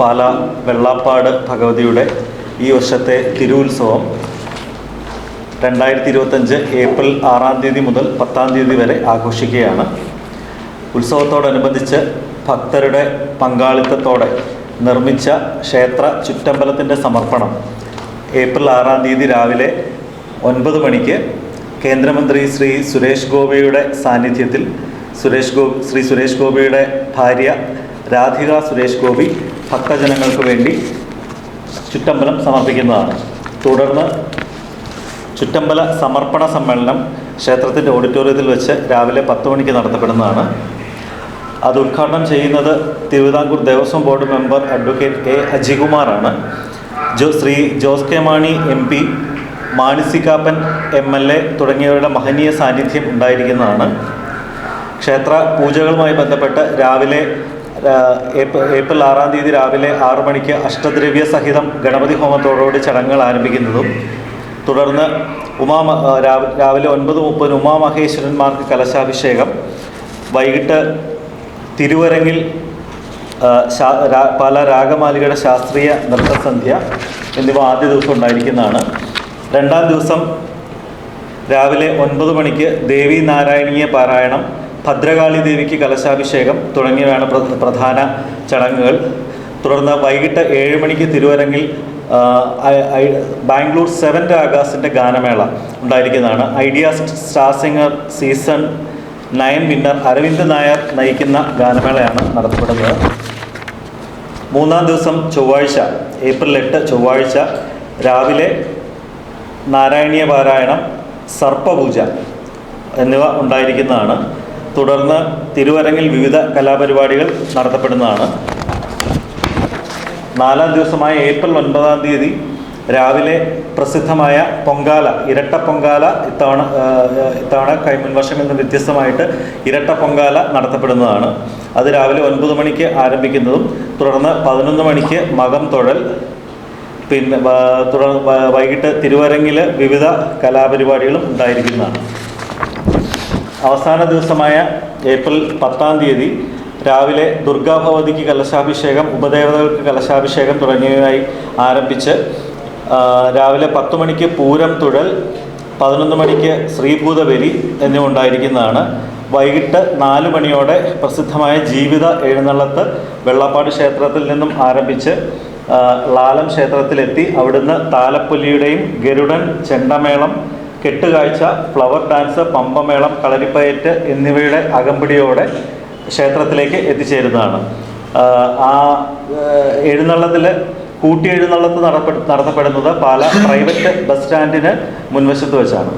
പാല വെള്ളാപ്പാട് ഭഗവതിയുടെ ഈ വർഷത്തെ തിരുവുത്സവം രണ്ടായിരത്തി ഇരുപത്തഞ്ച് ഏപ്രിൽ ആറാം തീയതി മുതൽ പത്താം തീയതി വരെ ആഘോഷിക്കുകയാണ്. ഉത്സവത്തോടനുബന്ധിച്ച് ഭക്തരുടെ പങ്കാളിത്തത്തോടെ നിർമ്മിച്ച ക്ഷേത്ര ചുറ്റമ്പലത്തിന്റെ സമർപ്പണം ഏപ്രിൽ ആറാം തീയതി രാവിലെ ഒൻപത് മണിക്ക് കേന്ദ്രമന്ത്രി ശ്രീ സുരേഷ് ഗോപിയുടെ സാന്നിധ്യത്തിൽ സുരേഷ് ഗോപി ശ്രീ സുരേഷ് ഗോപിയുടെ ഭാര്യ രാധിക സുരേഷ് ഗോപി ഭക്തജനങ്ങൾക്ക് വേണ്ടി ചുറ്റമ്പലം സമർപ്പിക്കുന്നതാണ്. തുടർന്ന് ചുറ്റമ്പല സമർപ്പണ സമ്മേളനം ക്ഷേത്രത്തിന്റെ ഓഡിറ്റോറിയത്തിൽ വെച്ച് രാവിലെ പത്ത് മണിക്ക് നടത്തപ്പെടുന്നതാണ്. അത് ഉദ്ഘാടനം ചെയ്യുന്നത് Travancore Devaswom board member advocate A അജികുമാറാണ്. Joe Shri Jose K Mani M P Mani C Kappan M L A തുടങ്ങിയവരുടെ മഹനീയ സാന്നിധ്യം ഉണ്ടായിരിക്കുന്നതാണ്. ക്ഷേത്ര പൂജകളുമായി ബന്ധപ്പെട്ട് രാവിലെ ഏപ്രിൽ ആറാം തീയതി രാവിലെ ആറു മണിക്ക് അഷ്ടദ്രവ്യ സഹിതം ഗണപതി ഹോമത്തോടുകൂടി ചടങ്ങുകൾ ആരംഭിക്കുന്നതും തുടർന്ന് ഉമാ രാവിലെ ഒൻപത് മുപ്പതിന് ഉമാമഹേശ്വരന്മാർക്ക് കലശാഭിഷേകം. വൈകിട്ട് തിരുവരങ്ങിൽ പല രാഗമാലികയുടെ ശാസ്ത്രീയ നൃത്തസന്ധ്യ എന്നിവ ആദ്യ ദിവസം ഉണ്ടായിരിക്കുന്നതാണ്. രണ്ടാം ദിവസം രാവിലെ ഒൻപത് മണിക്ക് ദേവി നാരായണീയ പാരായണം ഭദ്രകാളി ദേവിക്ക് കലശാഭിഷേകം തുടങ്ങിയവയാണ് പ്രധാന ചടങ്ങുകൾ. തുടർന്ന് വൈകിട്ട് ഏഴ് മണിക്ക് തിരുവരങ്ങിൽ ബാംഗ്ലൂർ സെവൻ രാഗാസിന്റെ ഗാനമേള ഉണ്ടായിരിക്കുന്നതാണ്. Idea Star Singer season nine winner Aravind Nair നയിക്കുന്ന ഗാനമേളയാണ് നടത്തപ്പെടുന്നത്. മൂന്നാം ദിവസം ചൊവ്വാഴ്ച ഏപ്രിൽ എട്ട് ചൊവ്വാഴ്ച രാവിലെ നാരായണീയ പാരായണം സർപ്പപൂജ എന്നിവ ഉണ്ടായിരിക്കുന്നതാണ്. തുടർന്ന് തിരുവരങ്ങിൽ വിവിധ കലാപരിപാടികൾ നടത്തപ്പെടുന്നതാണ്. നാലാം ദിവസമായ ഏപ്രിൽ ഒൻപതാം തീയതി രാവിലെ പ്രസിദ്ധമായ പൊങ്കാല ഇരട്ട പൊങ്കാല ഇത്തവണ ഇത്തവണ കൈമുൻ വർഷങ്ങളിൽ നിന്ന് വ്യത്യസ്തമായിട്ട് ഇരട്ട പൊങ്കാല നടത്തപ്പെടുന്നതാണ്. അത് രാവിലെ ഒൻപത് മണിക്ക് ആരംഭിക്കുന്നതും തുടർന്ന് പതിനൊന്ന് മണിക്ക് മകം തൊഴൽ പിന്നെ തുടർ വൈകിട്ട് തിരുവരങ്ങിൽ വിവിധ കലാപരിപാടികളും ഉണ്ടായിരിക്കുന്നതാണ്. അവസാന ദിവസമായ ഏപ്രിൽ പത്താം തീയതി രാവിലെ ദുർഗാഭഗവതിക്ക് കലശാഭിഷേകം ഉപദേവതകൾക്ക് കലശാഭിഷേകം തുടങ്ങിയവയായി ആരംഭിച്ച് രാവിലെ പത്ത് മണിക്ക് പൂരം തുഴൽ പതിനൊന്ന് മണിക്ക് ശ്രീഭൂതബലി എന്നിവ ഉണ്ടായിരിക്കുന്നതാണ്. വൈകിട്ട് നാല് മണിയോടെ പ്രസിദ്ധമായ ജീവിത എഴുന്നള്ളത്ത് വെള്ളപ്പാട് ക്ഷേത്രത്തിൽ നിന്നും ആരംഭിച്ച് ലാലം ക്ഷേത്രത്തിലെത്തി. അവിടുന്ന് താലപ്പൊലിയുടെയും ഗരുഡൻ ചെണ്ടമേളം കെട്ടുകാഴ്ച ഫ്ലവർ ഡാൻസ് പമ്പമേളം കളരിപ്പയറ്റ് എന്നിവയുടെ അകമ്പടിയോടെ ക്ഷേത്രത്തിലേക്ക് എത്തിച്ചേരുന്നതാണ്. ആ, എഴുന്നള്ളത്തിൽ കൂട്ടി എഴുന്നള്ളത്ത് നടത്തപ്പെടുന്നത് പാല പ്രൈവറ്റ് ബസ് സ്റ്റാൻഡിന് മുൻവശത്ത് വെച്ചാണ്.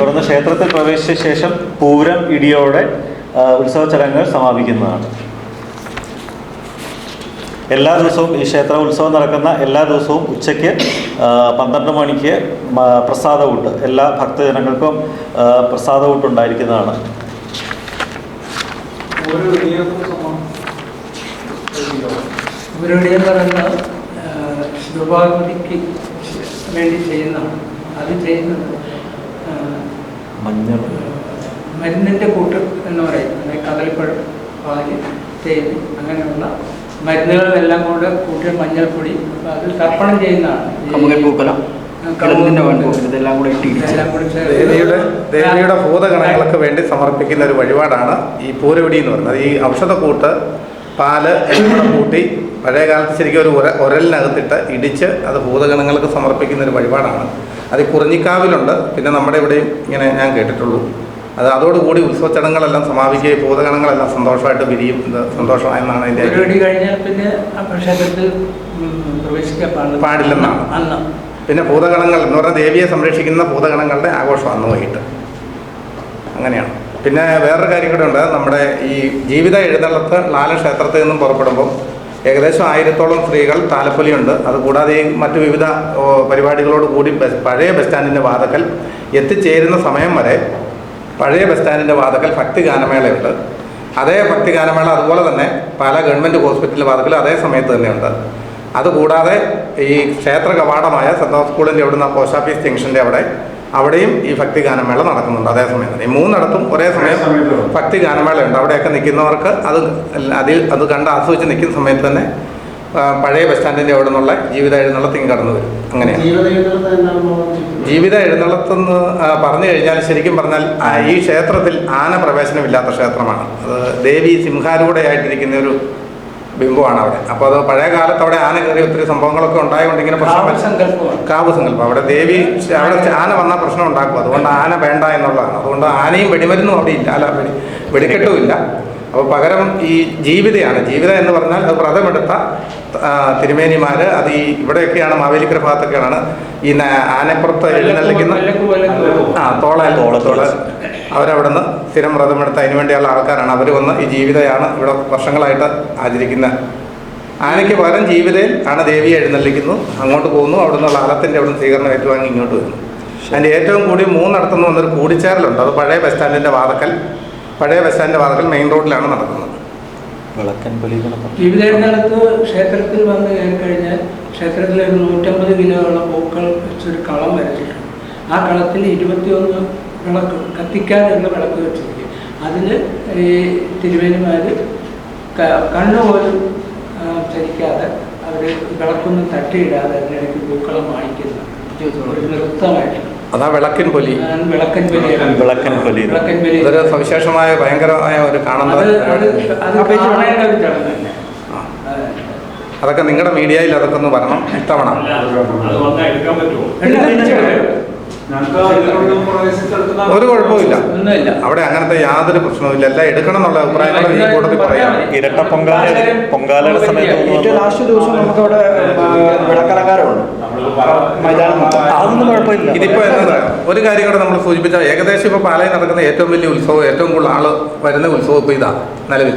തുടർന്ന് ക്ഷേത്രത്തിൽ പ്രവേശിച്ച ശേഷം പൂരം ഇടിയോടെ ഉത്സവ ചടങ്ങുകൾ സമാപിക്കുന്നതാണ്. എല്ലാ ദിവസവും ഈ ക്ഷേത്ര ഉത്സവം നടക്കുന്ന എല്ലാ ദിവസവും ഉച്ചയ്ക്ക് പന്ത്രണ്ട് മണിക്ക് മ- എല്ലാ ഭക്തജനങ്ങൾക്കും ആ, പ്രസാദ ഊട്ട് ഉണ്ടായിരിക്കുന്നതാണ് ഇവരുടെ എന്ന് പറയുന്നത് ശിവപാർവതിക്ക് വേണ്ടി ചെയ്യുന്നതാണ് അത് ചെയ്യുന്നത് മഞ്ഞൾ. മരുന്നിന്റെ കൂട്ട് എന്ന് പറയും. കദളിപ്പഴം പാൽ തേൻ അങ്ങനെയുള്ള മരുന്നുകളെല്ലാം കൂടെ കൂട്ടിയ മഞ്ഞൾപ്പൊടി. അതിൽ അത് തർപ്പണം ചെയ്യുന്നതാണ്. ഭൂതഗണങ്ങൾക്ക് വേണ്ടി സമർപ്പിക്കുന്ന ഒരു വഴിപാടാണ് ഈ പൂരവിടി എന്ന് പറയുന്നത്. ഈ ഔഷധക്കൂട്ട് പാൽ എല്ലാം കൂടെ കൂട്ടി പഴയ കാലത്ത് ശരിക്കും ഒരു ഉര ഉരലിനകത്തിട്ട് ഇടിച്ച് അത് ഭൂതഗണങ്ങൾക്ക് സമർപ്പിക്കുന്ന ഒരു വഴിപാടാണ്. അത് കുറിഞ്ഞിക്കാവിലുണ്ട്. പിന്നെ നമ്മുടെ ഇവിടെയും ഇങ്ങനെ ഞാൻ കേട്ടിട്ടുള്ളൂ. അത് അതോടുകൂടി ഉത്സവ ചടങ്ങുകളെല്ലാം സമാപിക്കുകയും ഭൂതഗണങ്ങളെല്ലാം സന്തോഷമായിട്ട് വിരിയും ഇത് സന്തോഷമായെന്നാണ് അതിന്റെ പിന്നെ ക്ഷേത്രത്തിൽ പ്രവേശിക്കാൻ പാടില്ല. പാടില്ലെന്നാണ്. പിന്നെ ഭൂതഗണങ്ങൾ എന്ന് പറഞ്ഞാൽ ദേവിയെ സംരക്ഷിക്കുന്ന ഭൂതഗണങ്ങളുടെ ആഘോഷം അന്ന് വൈകിട്ട്. അങ്ങനെയാണ്. പിന്നെ വേറൊരു കാര്യം കൂടെ ഉണ്ട്. നമ്മുടെ ഈ ജീവിത എഴുന്നള്ളത്ത് നാല് ക്ഷേത്രത്തിൽ നിന്നും പുറപ്പെടുമ്പോൾ ഏകദേശം ആയിരത്തോളം സ്ത്രീകൾ താലപ്പൊലിയുണ്ട്. അതുകൂടാതെ മറ്റു വിവിധ പരിപാടികളോട് കൂടി പഴയ ബസ് സ്റ്റാൻഡിന്റെ വാതക്കൽ എത്തിച്ചേരുന്ന സമയം വരെ പഴയ ബസ് സ്റ്റാൻഡിന്റെ വാതക്കൽ ഭക്തി ഗാനമേളയുണ്ട് അതേ ഭക്തി ഗാനമേള അതുപോലെ തന്നെ പല ഗവൺമെന്റ് ഹോസ്പിറ്റൽ വാതക്കൽ അതേ സമയത്ത് തന്നെയുണ്ട്. അതുകൂടാതെ ഈ ക്ഷേത്ര കവാടമായ സെന്റ് തോമസ് സ്കൂളിന്റെ അവിടുന്ന് പോസ്റ്റ് ഓഫീസ് ജംഗ്ഷന്റെ അവിടെ അവിടെയും ഈ ഭക്തി ഗാനമേള നടക്കുന്നുണ്ട് അതേസമയം തന്നെ. ഈ മൂന്നിടത്തും ഒരേ സമയം ഭക്തി ഗാനമേളയുണ്ട് അവിടെയൊക്കെ നിൽക്കുന്നവർക്ക് അത് അതിൽ അത് കണ്ട് ആസ്വദിച്ച് നിൽക്കുന്ന സമയത്ത് തന്നെ പഴയ ബസ് സ്റ്റാൻഡിന്റെ അവിടെ നിന്നുള്ള ജീവിത എഴുന്നള്ളത്തിങ് കടന്നു വരും. അങ്ങനെയാണ് ജീവിത എഴുന്നള്ളത്തെന്ന് പറഞ്ഞു കഴിഞ്ഞാൽ ശരിക്കും പറഞ്ഞാൽ ഈ ക്ഷേത്രത്തിൽ ആന പ്രവേശനമില്ലാത്ത ക്ഷേത്രമാണ്. അത് ദേവി സിംഹാരൂഢയായിട്ടിരിക്കുന്ന ഒരു ബിംബമാണ് അവിടെ. അപ്പോൾ അത് പഴയ കാലത്ത് അവിടെ ആന കയറി ഒത്തിരി സംഭവങ്ങളൊക്കെ ഉണ്ടായതുകൊണ്ട് ഇങ്ങനെ പ്രശ്നം. കാവ് സങ്കല്പം അവിടെ ദേവി അവിടെ ആന വന്നാൽ പ്രശ്നം ഉണ്ടാക്കും. അതുകൊണ്ട് ആന വേണ്ട എന്നുള്ളതാണ്. അതുകൊണ്ട് ആനയും വെടിമരുന്നും അവിടെ ഇല്ല. അല്ല വെടി വെടിക്കെട്ടും ഇല്ല. അപ്പോൾ പകരം ഈ ജീവിതയാണ്. ജീവിത എന്ന് പറഞ്ഞാൽ അത് വ്രതമെടുത്ത തിരുമേനിമാർ തിരുമേനിമാര് അത് ഈ ഇവിടെയൊക്കെയാണ് മാവേലിക്കര ഭാഗത്തൊക്കെയാണ് ഈ ആനപ്പുറത്ത് എഴുന്നള്ളിക്കുന്ന ആ തോളൽ തോള- തോള അവരവിടുന്ന് സ്ഥിരം വ്രതമെടുത്ത് അതിന് വേണ്ടിയുള്ള ആൾക്കാരാണ്. അവർ വന്ന് ഈ ജീവിതയാണ് ഇവിടെ വർഷങ്ങളായിട്ട് ആചരിക്കുന്നത് ആനയ്ക്ക് പകരം ജീവിതയിൽ ആണ് ദേവി എഴുന്നള്ളിക്കുന്നു. അങ്ങോട്ട് പോകുന്നു. അവിടെ നിന്നുള്ള ആലത്തിന്റെ അവിടെ നിന്ന് സ്വീകരണം ഏറ്റുവാങ്ങി ഇങ്ങോട്ട് വരുന്നു. അതിന്റെ ഏറ്റവും കൂടി മൂന്നിടത്തുനിന്ന് വന്നൊരു കൂടിച്ചേരലുണ്ട്. അത് പഴയ ബസ് സ്റ്റാൻഡിന്റെ വാതക്കൽ. പഴയ ബസ് സ്റ്റാൻഡ് മെയിൻ റോഡിലാണ് നടക്കുന്നത്. ജീവിതത്തിനകത്ത് ക്ഷേത്രത്തിൽ വന്ന് കഴിഞ്ഞാൽ ക്ഷേത്രത്തിൽ ഒരു നൂറ്റമ്പത് കിലോയോളം പൂക്കൾ വെച്ചൊരു കളം വരച്ചിട്ടുണ്ട്. ആ കളത്തിൽ ഇരുപത്തിയൊന്ന് വിളക്ക് കത്തിക്കാനുള്ള വിളക്ക് വെച്ചിരിക്കും. അതിൽ ഈ തിരുവേനിമാർ കണ്ണുപോലും ചലിക്കാതെ അവർ വിളക്കൊന്നും തട്ടിയിടാതെ അതിനിടയ്ക്ക് പൂക്കളം വാങ്ങിക്കുന്ന. ഒരു നൃത്തമായിട്ട്. അതാ വിളക്കിൻ പൊലി. ഞാൻ വിളക്കൻ പൊലി. വിളക്കൻ. വിളക്കൻ അതൊരു സവിശേഷമായ ഭയങ്കരമായ ഒരു കാണുന്ന അത് അത് അത് കാണേണ്ട ഒരു ചടങ്ങ് തന്നെ. അതൊക്കെ നിങ്ങളുടെ മീഡിയയിൽ അതൊക്കെ ഒന്ന് വരണം ഇത്തവണ. അത് വന്നാൽ എടുക്കാൻ പറ്റുമോ? തീർച്ചയായിട്ടും. ഒരു കുഴപ്പമില്ല ഒന്നുമില്ല. അവിടെ അങ്ങനത്തെ യാതൊരു പ്രശ്നവുമില്ല. എല്ലാം എടുക്കണം എന്നുള്ള അഭിപ്രായം കൂടെ ഈ കൂട്ടത്തിൽ പറയാം ഇരട്ട പൊങ്കാല പൊങ്കാലയുടെ സമയത്ത് ലാസ്റ്റ് ദിവസം വിളക്കലങ്കാരമുണ്ട്. അതൊന്നും കുഴപ്പമില്ല. ഇതിപ്പോ എന്താ ഒരു കാര്യം കൂടെ നമ്മൾ സൂചിപ്പിച്ച ഏകദേശം ഇപ്പൊ പാലയിൽ നടക്കുന്ന ഏറ്റവും വലിയ ഉത്സവം ഏറ്റവും കൂടുതൽ ആൾ വരുന്ന ഉത്സവം ഇപ്പൊ ഇതാ നിലവിൽ.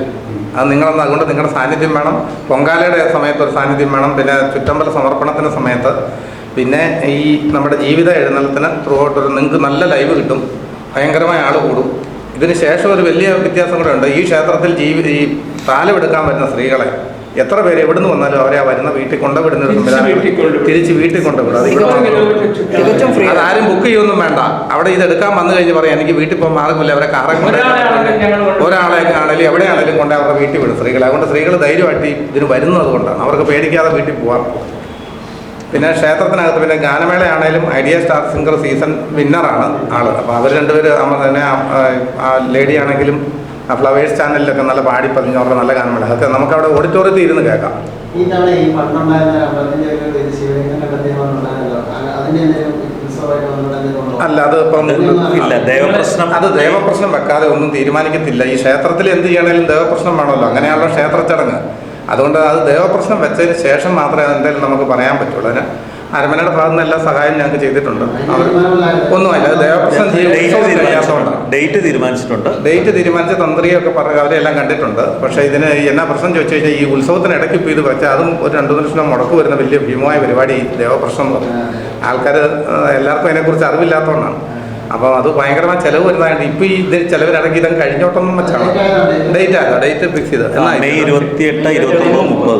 അത് നിങ്ങളൊന്ന് അതുകൊണ്ട് നിങ്ങളുടെ സാന്നിധ്യം വേണം. പൊങ്കാലയുടെ സമയത്ത് ഒരു സാന്നിധ്യം വേണം. പിന്നെ ചുറ്റമ്പല സമർപ്പണത്തിന്റെ സമയത്ത് പിന്നെ ഈ നമ്മുടെ ജീവിത എഴുന്നള്ളത്തിന് ത്രൂ ഔട്ട് ഒരു നിങ്ങൾക്ക് നല്ല ലൈവ് കിട്ടും. ഭയങ്കരമായ ആൾ കൂടും. ഇതിന് ശേഷം ഒരു വലിയ വ്യത്യാസം കൂടെ ഉണ്ട്. ഈ ക്ഷേത്രത്തിൽ ജീവി ഈ താലമെടുക്കാൻ വരുന്ന സ്ത്രീകളെ എത്ര പേര് എവിടുന്ന് വന്നാലും അവരെ ആ വരുന്ന വീട്ടിൽ കൊണ്ടുവിടുന്ന ഒരു തിരിച്ച് സംവിധാനം വീട്ടിൽ കൊണ്ടുവിടും. തിരിച്ച് വീട്ടിൽ കൊണ്ടുവിടും. അത് ഇവിടെ. അതാരും ബുക്ക് ചെയ്യൊന്നും വേണ്ട. അവിടെ ഇത് എടുക്കാൻ വന്നു കഴിഞ്ഞ് പറയാം. എനിക്ക് വീട്ടിൽ പോകാൻ മാർഗമില്ല അവരെ കാറൊക്കെ ഒരാളെ ആണെങ്കിലും എവിടെയാണെങ്കിലും കൊണ്ട് അവരുടെ വീട്ടിൽ വിടും. സ്ത്രീകളെ. അതുകൊണ്ട് സ്ത്രീകൾ ധൈര്യമായിട്ട് ഇതിന് വരുന്നത് കൊണ്ടാണ്. അവർക്ക് പേടിക്കാതെ വീട്ടിൽ പോവാം. പിന്നെ ക്ഷേത്രത്തിനകത്ത് പിന്നെ ഗാനമേളയാണേലും ഐഡിയ സ്റ്റാർ സിംഗർ സീസൺ വിന്നറാണ് ആൾ. അപ്പോൾ അവർ രണ്ടുപേരും അമ്മ തന്നെ ആ- ലേഡി ആണെങ്കിലും ആ ഫ്ലവേഴ്സ് ചാനലിലൊക്കെ നല്ല പാടി പതിഞ്ഞവരുടെ നല്ല ഗാനമേള. അതൊക്കെ നമുക്ക് അവിടെ ഓഡിറ്റോറിയത്തിൽ ഇരുന്ന് കേൾക്കാം. ഈ തവണ പണ്ടുണ്ടായിരുന്ന അമ്പലത്തിന്റെ ഒരു അതിന്റെ? അല്ല അത് ഇപ്പം ഇല്ല ദേവപ്രശ്നം അത് ദേവപ്രശ്നം വെക്കാതെ ഒന്നും തീരുമാനിക്കത്തില്ല. ഈ ക്ഷേത്രത്തിൽ എന്ത് ചെയ്യണേലും ദേവപ്രശ്നം വേണമല്ലോ. അങ്ങനെയാണല്ലോ ക്ഷേത്ര ചടങ്ങ്. അതുകൊണ്ട് അത് ദേവപ്രശ്നം വെച്ചതിന് ശേഷം മാത്രമേ അതെന്തായാലും നമുക്ക് പറയാൻ പറ്റുള്ളൂ. അതിന് അരമനയുടെ ഭാഗത്ത് നിന്ന് എല്ലാ സഹായം ഞങ്ങൾക്ക് ചെയ്തിട്ടുണ്ട്. അവർ ഒന്നുമല്ല ദേവപ്രശ്നം ഡേറ്റ് തീരുമാനിച്ചിട്ടുണ്ട്. ഡേറ്റ് തീരുമാനിച്ച തന്ത്രിയൊക്കെ പറഞ്ഞു അവരെല്ലാം കണ്ടിട്ടുണ്ട്. പക്ഷേ ഇതിന് എന്നാ പ്രശ്നം ചോദിച്ചു കഴിഞ്ഞാൽ ഈ ഉത്സവത്തിന് ഇടയ്ക്ക് ഇപ്പോൾ ഇത് വെച്ചാൽ അതും ഒരു രണ്ടു മൂന്ന് ലക്ഷം മുടക്ക് വരുന്ന വലിയ ഭീമമായ പരിപാടി ദേവപ്രശ്നം എന്ന് പറയും. ആൾക്കാർ എല്ലാവർക്കും അതിനെക്കുറിച്ച് അറിവില്ലാത്തതുകൊണ്ടാണ്. അപ്പോൾ അത് ഭയങ്കരമായ ചിലവ് വരുന്നതായിട്ട് ഇപ്പോൾ ഈ ഇത് ഇതങ്ങ് കഴിഞ്ഞോട്ടൊന്നും വെച്ചാണ് ഡേറ്റ് അല്ല ഡേറ്റ് ഫിക്സ് ചെയ്ത് എന്നാ മെയ് ഇരുപത്തിയെട്ട് ഇരുപത്തൊമ്പത് മുപ്പത്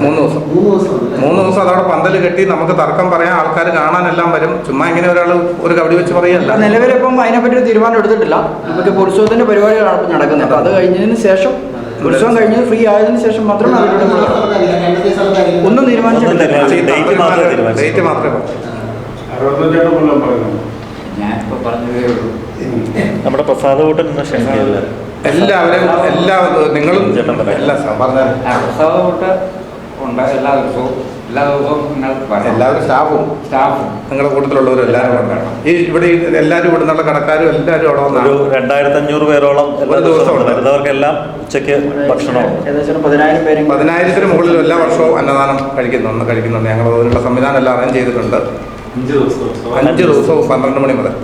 മൂന്ന് ദിവസം മൂന്ന് ദിവസം അല്ലേ? മൂന്ന് ദിവസം അതവിടെ പന്തൽ കെട്ടി നമുക്ക് തർക്കം പറയാം ആൾക്കാർ കാണാനെല്ലാം വരും ചുമ്മാ ഇങ്ങനെ ഒരാൾ ഒരു കബഡി വെച്ച് പറയല്ല നിലവിലിപ്പം അതിനെപ്പറ്റി ഒരു തീരുമാനം എടുത്തിട്ടില്ല നമുക്ക് പുരുഷോത്തിന്റെ പരിപാടികളാണ് ഇപ്പം നടക്കുന്നത് അപ്പൊ അത് കഴിഞ്ഞതിന് ശേഷം ഉത്സവം കഴിഞ്ഞ് ഫ്രീ ആയതിനു ശേഷം മാത്രമേ അവരുടെ ഒന്നും തീരുമാനിച്ചിട്ടില്ല ഡേറ്റ് മാത്രമേ ഇപ്പോൾ പറഞ്ഞതേ ഉള്ളൂ. നമ്മുടെ എല്ലാവരും എല്ലാ നിങ്ങളും ഉണ്ട് എല്ലാ ദിവസവും. എല്ലാ ദിവസവും നിങ്ങൾ എല്ലാവരും സ്റ്റാഫും. സ്റ്റാഫും. നിങ്ങളുടെ കൂട്ടത്തിലുള്ളവരും എല്ലാവരും ഈ ഇവിടെ എല്ലാവരും ഇവിടെ നിന്നുള്ള കടക്കാരും എല്ലാവരും അവിടെ ഒരു രണ്ടായിരത്തി അഞ്ഞൂറ് പേരോളം ഒരു ദിവസം. വരുന്നവർക്കെല്ലാം ഉച്ചയ്ക്ക് ഭക്ഷണം ഏകദേശം പതിനായിരം പേരും പതിനായിരത്തിന് മുകളിൽ എല്ലാ വർഷവും അന്നദാനം കഴിക്കുന്നുണ്ട് കഴിക്കുന്നുണ്ട്. ഞങ്ങൾ അതിനുള്ള സംവിധാനം എല്ലാം അറേഞ്ച് ചെയ്തിട്ടുണ്ട്. അഞ്ച് ദിവസവും പന്ത്രണ്ട് മണി മുതൽ.